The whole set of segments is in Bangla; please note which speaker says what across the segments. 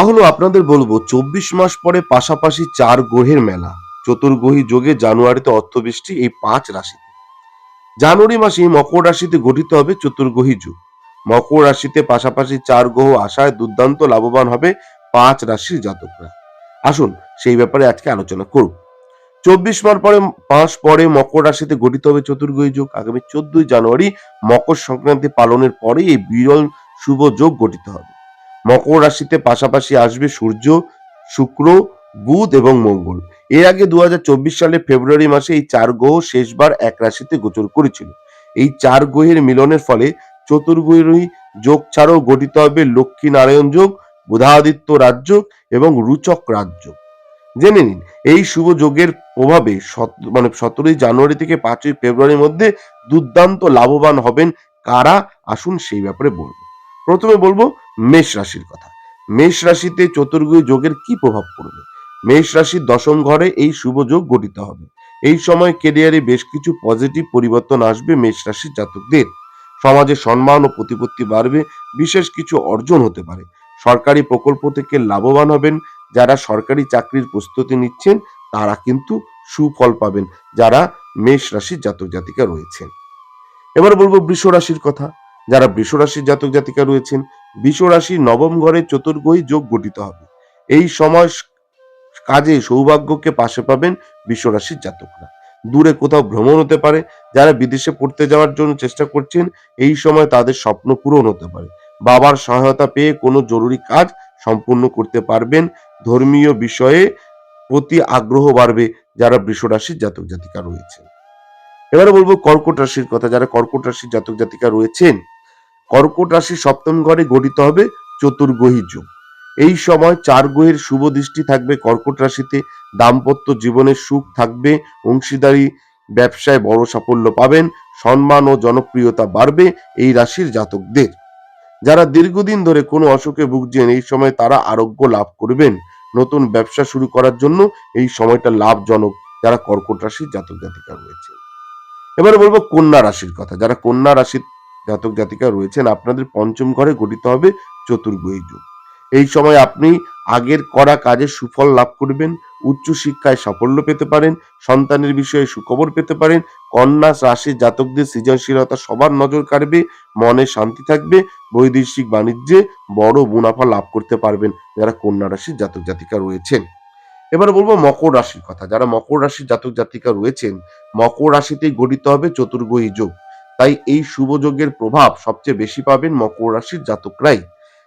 Speaker 1: তাহলে আপনাদের বলব, চব্বিশ মাস পরে পাশাপাশি চার গ্রহের মেলা। চতুর্গ্রহী যোগে জানুয়ারিতে অর্থবৃষ্টি এই পাঁচ রাশিতে। জানুয়ারি মাসে মকর রাশিতে গঠিত হবে চতুর্গ্রহী যুগ। মকর রাশিতে পাশাপাশি চার গ্রহ আশায় দুর্দান্ত লাভবান হবে পাঁচ রাশির জাতকরা। আসুন সেই ব্যাপারে আজকে আলোচনা করব। চব্বিশ মাস পরে মাস পরে মকর রাশিতে গঠিত হবে চতুর্গ্রহী যোগ। আগামী চোদ্দই জানুয়ারি মকর সংক্রান্তি পালনের পরে এই বিরল শুভ যোগ গঠিত হবে। মকর রাশিতে পাশাপাশি আসবে সূর্য, শুক্র, বুধ এবং মঙ্গল। এর আগে দু হাজার চব্বিশ সালে ফেব্রুয়ারি মাসে এই চার গ্রহ শেষবার এক রাশিতে গোচর করেছিল। এই চার গ্রহের মিলনের ফলে চতুর্গ্রহী যোগ ছাড়াও গঠিত হবে লক্ষ্মী নারায়ণ যোগ, বুধাদিত্য রাজ্য এবং রুচক রাজ্য জেনে নিন, এই শুভ যোগের প্রভাবে মানে সতেরোই জানুয়ারি থেকে পাঁচই ফেব্রুয়ারির মধ্যে দুর্দান্ত লাভবান হবেন কারা? আসুন সেই ব্যাপারে বলব। প্রথমে বলব মেষ রাশির কথা। মেষ রাশিতে চতুর্গ্রহী যোগের কি প্রভাব পড়বে? মেষ রাশির দশম ঘরে এই শুভ যোগ গঠিত হবে। এই সময় কেরিয়ারে বেশ কিছু পজিটিভ পরিবর্তন আসবে মেষ রাশির জাতকদের। সমাজে সম্মান ও প্রতিপত্তি বাড়বে, বিশেষ কিছু অর্জন হতে পারে। সরকারি প্রকল্প থেকে লাভবান হবেন, যারা সরকারি চাকরির প্রস্তুতি নিচ্ছেন, তারা কিন্তু সুফল পাবেন, যারা মেষ রাশির জাতক জাতিকা রয়েছেন। এবার বলব বৃষ রাশির কথা। যারা বৃষ রাশির জাতক জাতিকা রয়েছেন রাশির নবম ঘরে চতুর্গ্রহী যোগ গঠিত হবে। এই সময় কাজে সৌভাগ্যকে পাশে পাবেন বৃষ রাশির জাতকরা। দূরে কোথাও ভ্রমণ হতে পারে, যারা বিদেশে পড়তে যাওয়ার জন্য চেষ্টা করছেন, এই সময় তাদের স্বপ্ন পূরণ হতে পারে। বাবার সহায়তা পেয়ে কোনো জরুরি কাজ সম্পূর্ণ করতে পারবেন। ধর্মীয় বিষয়ে প্রতি আগ্রহ বাড়বে যারা বৃষ রাশির জাতক জাতিকা রয়েছেন। এবারে বলব কর্কট রাশির কথা, যারা কর্কট রাশির জাতক জাতিকা রয়েছেন কর্কট রাশি সপ্তম ঘরে গঠিত হবে চতুর্গ্রহী যুগ। এই সময় চার গ্রহের শুভ দৃষ্টি থাকবে কর্কট রাশিতে। দাম্পত্য জীবনের সুখ থাকবে, অংশীদারি ব্যবসায় বড় সাফল্য পাবেন, সম্মান ও জনপ্রিয়তা বাড়বে এই রাশির জাতকদের। যারা দীর্ঘদিন ধরে কোনো অসুখে ভুগছেন, এই সময় তারা আরোগ্য লাভ করবেন। নতুন ব্যবসা শুরু করার জন্য এই সময়টা লাভজনক যারা কর্কট রাশির জাতক জাতিকা রয়েছে এবারে বলব কন্যা রাশির কথা। যারা কন্যা রাশির জাতক জাতিকা রয়েছেন, আপনাদের পঞ্চম ঘরে গঠিত হবে চতুর্গ্রহী যুগ। এই সময় আপনি আগের করা কাজের সুফল লাভ করবেন, উচ্চ শিক্ষায় সাফল্য পেতে পারেন, সন্তানের বিষয়ে সুখবর পেতে পারেন কন্যা রাশির জাতকদের সৃজনশীলতা সবার নজর কাড়বে, মনে শান্তি থাকবে, বৈদেশিক বাণিজ্যে বড় মুনাফা লাভ করতে পারবেন যারা কন্যা রাশির জাতক জাতিকা রয়েছেন। এবার বলব মকর রাশির কথা, যারা মকর রাশির জাতক জাতিকা রয়েছেন, মকর রাশিতেই গঠিত হবে চতুর্গ্রহী যোগ। তাই এই শুভ যোগের প্রভাব সবচেয়ে বেশি পাবেন মকর রাশির জাতকরাই।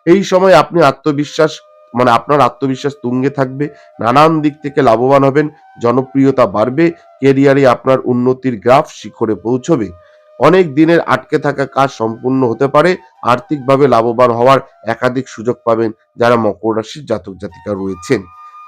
Speaker 1: এই সময় আপনি আত্মবিশ্বাস মানে আপনার আত্মবিশ্বাস তুঙ্গে থাকবে, নানান দিক থেকে লাভবান হবেন, জনপ্রিয়তা বাড়বে, কেরিয়ারে আপনার উন্নতির গ্রাফ শিখরে পৌঁছবে। অনেক দিনের আটকে থাকা কাজ সম্পূর্ণ হতে পারে, আর্থিকভাবে লাভবান হওয়ার একাধিক সুযোগ পাবেন যারা মকর রাশির জাতক জাতিকা রয়েছেন।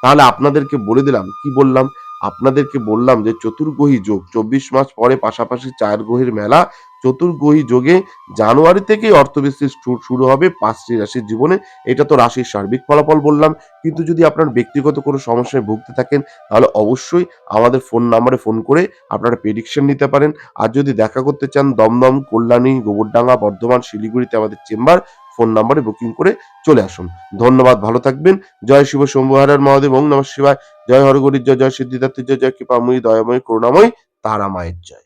Speaker 1: তাহলে আপনাদেরকে বলে দিলাম, কি বললাম? আপনাদেরকে বললাম যে চতুর্গ্রহী যোগ, চব্বিশ মাস পরে পাশাপাশি চার গ্রহের মেলা চতুর্গ্রহী যোগে জানুয়ারি থেকেই অর্থবৃষ্টি শুরু হবে পাঁচটি রাশির জীবনে। এটা তো রাশির সার্বিক ফলাফল বললাম। কিন্তু যদি আপনার ব্যক্তিগত কোনো সমস্যায় ভুগতে থাকেন, তাহলে অবশ্যই আমাদের ফোন নাম্বারে ফোন করে আপনারা প্রেডিকশন নিতে পারেন। আর যদি দেখা করতে চান, দমদম, কল্যাণী, গোবরডাঙ্গা, বর্ধমান, শিলিগুড়িতে আমাদের চেম্বার ফোন নাম্বারে বুকিং করে চলে আসুন। ধন্যবাদ, ভালো থাকবেন। জয় শিব শম্ভুহারার মহাদেব, ওং নমঃ শিবায়। জয় হরগরির জয় জয় সিদ্ধিদাত্রী, জয় জয় কৃপাময়ী, দয়াময়, করুণাময় তারা মায়ের জয়।